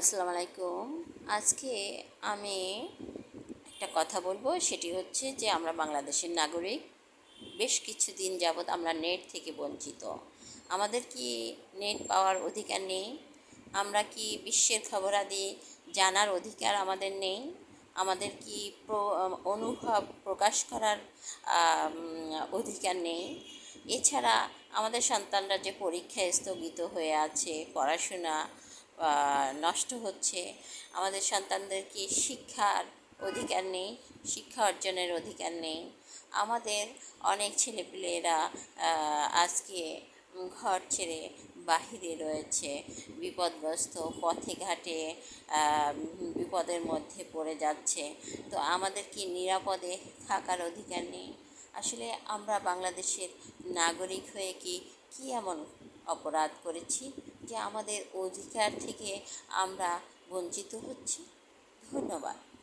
আসসালামু আলাইকুম আজকে আমি একটা কথা বলব, সেটি হচ্ছে যে আমরা বাংলাদেশের নাগরিক, বেশ কিছুদিন যাবৎ আমরা নেট থেকে বঞ্চিত। আমাদের কি নেট পাওয়ার অধিকার নেই? আমরা কি বিশ্বের খবরাদি জানার অধিকার আমাদের নেই? আমাদের কি অনুভব প্রকাশ করার অধিকার নেই? এছাড়া আমাদের সন্তানরা যে পরীক্ষায় স্থগিত হয়ে আছে, পড়াশোনা নষ্ট হচ্ছে। আমাদের সন্তানদের কি শিক্ষার অধিকার নেই? শিক্ষা অর্জনের অধিকার নেই। আমাদের অনেক ছেলেপিলেরা আজকে ঘর ছেড়ে বাহিরে রয়েছে। বিপদগ্রস্ত পথে ঘাটে বিপদের মধ্যে পড়ে যাচ্ছে। তো আমাদের কি নিরাপদে থাকার অধিকার নেই? আসলে আমরা বাংলাদেশের নাগরিক হয়ে কি, কী এমন অপরাধ করেছি? যে আমাদের অধিকার থেকে আমরা বঞ্চিত হচ্ছি। ধন্যবাদ।